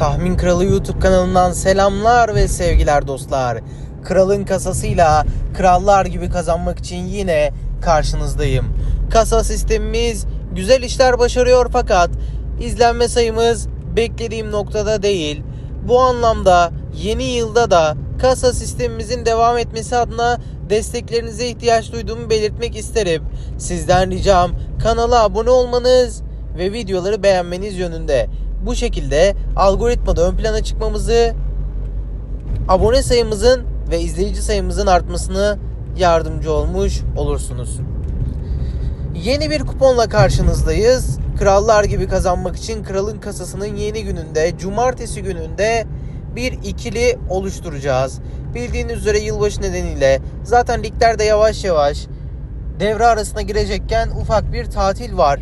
Tahmin Kralı YouTube kanalından selamlar ve sevgiler dostlar. Kralın kasasıyla krallar gibi kazanmak için yine karşınızdayım. Kasa sistemimiz güzel işler başarıyor fakat izlenme sayımız beklediğim noktada değil. Bu anlamda yeni yılda da kasa sistemimizin devam etmesi adına desteklerinize ihtiyaç duyduğumu belirtmek isterim. Sizden ricam kanala abone olmanız ve videoları beğenmeniz yönünde. Bu şekilde algoritmada ön plana çıkmamızı, abone sayımızın ve izleyici sayımızın artmasını yardımcı olmuş olursunuz. Yeni bir kuponla karşınızdayız. Krallar gibi kazanmak için kralın kasasının yeni gününde, cumartesi gününde bir ikili oluşturacağız. Bildiğiniz üzere yılbaşı nedeniyle zaten liglerde yavaş yavaş devre arasına girecekken ufak bir tatil var.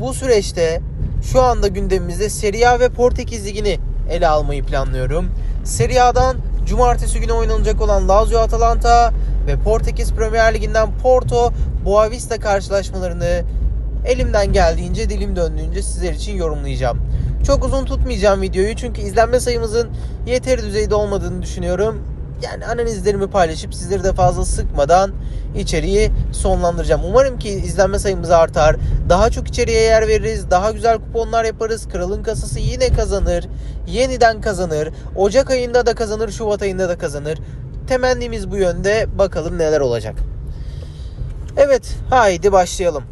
Bu süreçte şu anda gündemimizde Serie A ve Portekiz Ligi'ni ele almayı planlıyorum. Serie A'dan cumartesi günü oynanacak olan Lazio Atalanta ve Portekiz Premier Ligi'nden Porto Boavista karşılaşmalarını elimden geldiğince dilim döndüğünce sizler için yorumlayacağım. Çok uzun tutmayacağım videoyu çünkü izlenme sayımızın yeteri düzeyde olmadığını düşünüyorum. Yani analizlerimi paylaşıp sizleri de fazla sıkmadan içeriği sonlandıracağım. Umarım ki izlenme sayımız artar. Daha çok içeriğe yer veririz. Daha güzel kuponlar yaparız. Kralın kasası yine kazanır. Yeniden kazanır. Ocak ayında da kazanır. Şubat ayında da kazanır. Temennimiz bu yönde. Bakalım neler olacak. Evet haydi başlayalım.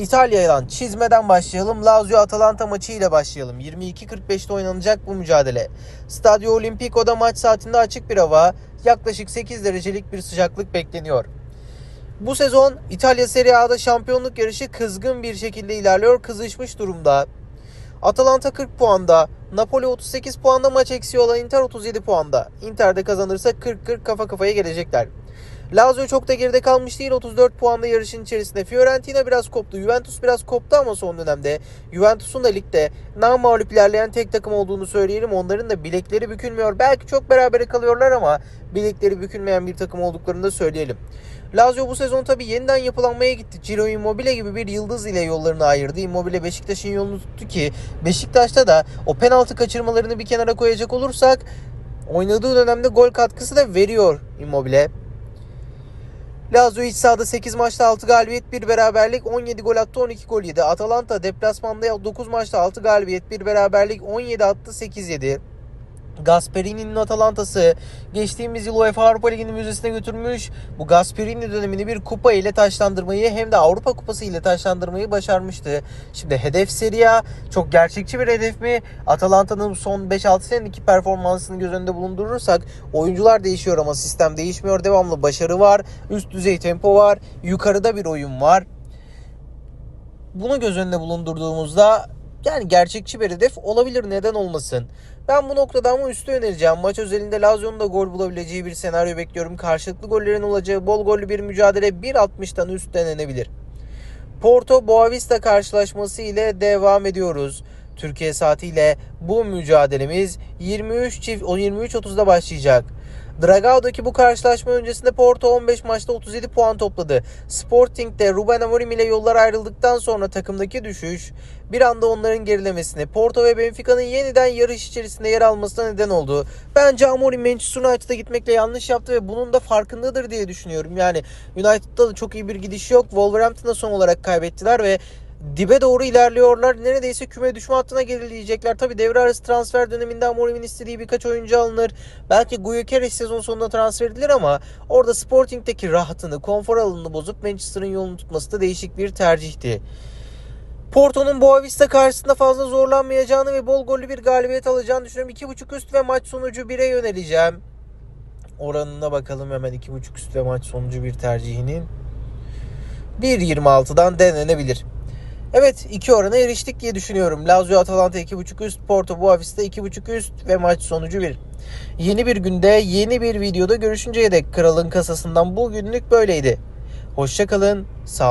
İtalya'dan çizmeden başlayalım. Lazio Atalanta maçı ile başlayalım. 22.45'te oynanacak bu mücadele. Stadio Olimpico'da maç saatinde açık bir hava, yaklaşık 8 derecelik bir sıcaklık bekleniyor. Bu sezon İtalya Serie A'da şampiyonluk yarışı kızgın bir şekilde ilerliyor, kızışmış durumda. Atalanta 40 puanda, Napoli 38 puanda maç eksiği olan Inter 37 puanda. Inter de kazanırsa 40-40 kafa kafaya gelecekler. Lazio çok da geride kalmış değil 34 puanda yarışın içerisinde. Fiorentina biraz koptu. Juventus biraz koptu ama son dönemde. Juventus'un da ligde namağlup ilerleyen tek takım olduğunu söyleyelim. Onların da bilekleri bükülmüyor. Belki çok berabere kalıyorlar ama bilekleri bükülmeyen bir takım olduklarını da söyleyelim. Lazio bu sezon tabi yeniden yapılanmaya gitti. Ciro Immobile gibi bir yıldız ile yollarını ayırdı. Immobile Beşiktaş'ın yolunu tuttu ki Beşiktaş'ta da o penaltı kaçırmalarını bir kenara koyacak olursak oynadığı dönemde gol katkısı da veriyor Immobile. Lazio iç sahada 8 maçta 6 galibiyet 1 beraberlik 17 gol attı 12 gol yedi. Atalanta deplasmanda 9 maçta 6 galibiyet 1 beraberlik 17 attı 8 yedi. Gasperini'nin Atalanta'sı geçtiğimiz yıl UEFA Avrupa Ligi'nin müzesine götürmüş. Bu Gasperini dönemini bir kupa ile taşlandırmayı hem de Avrupa Kupası ile taşlandırmayı başarmıştı. Şimdi hedef Serie A çok gerçekçi bir hedef mi? Atalanta'nın son 5-6 senedeki performansını göz önünde bulundurursak oyuncular değişiyor ama sistem değişmiyor. Devamlı başarı var. Üst düzey tempo var. Yukarıda bir oyun var. Bunu göz önünde bulundurduğumuzda yani gerçekçi bir hedef olabilir neden olmasın. Ben bu noktada ama üstü önereceğim. Maç özelinde Lazio'nun da gol bulabileceği bir senaryo bekliyorum. Karşılıklı gollerin olacağı bol gollü bir mücadele 1.60'tan üst denenebilir. Porto Boavista karşılaşması ile devam ediyoruz. Türkiye saatiyle bu mücadelemiz 23 çift 23.30'da başlayacak. Dragao'daki bu karşılaşma öncesinde Porto 15 maçta 37 puan topladı. Sporting'de Ruben Amorim ile yollar ayrıldıktan sonra takımdaki düşüş bir anda onların gerilemesine, Porto ve Benfica'nın yeniden yarış içerisinde yer almasına neden oldu. Bence Amorim Manchester United'a gitmekle yanlış yaptı ve bunun da farkındadır diye düşünüyorum. Yani United'da da çok iyi bir gidiş yok. Wolverhampton'a son olarak kaybettiler ve dibe doğru ilerliyorlar. Neredeyse küme düşme hattına gerileyecekler. Tabi devre arası transfer döneminde Amorim'in istediği birkaç oyuncu alınır. Belki Guyokeres sezon sonunda transfer edilir ama orada Sporting'deki rahatını, konfor alanını bozup Manchester'ın yolunu tutması da değişik bir tercihti. Porto'nun Boavista karşısında fazla zorlanmayacağını ve bol gollü bir galibiyet alacağını düşünüyorum. 2.5 üst ve maç sonucu 1'e yöneleceğim. Oranına bakalım hemen 2.5 üst ve maç sonucu bir tercihinin. 1.26'dan denenebilir. Evet iki orana eriştik diye düşünüyorum. Lazio Atalanta 2.5 üst, Porto Boavista 2.5 üst ve maç sonucu 1. Yeni bir günde yeni bir videoda görüşünceye dek kralın kasasından bugünlük böyleydi. Hoşçakalın. Sağ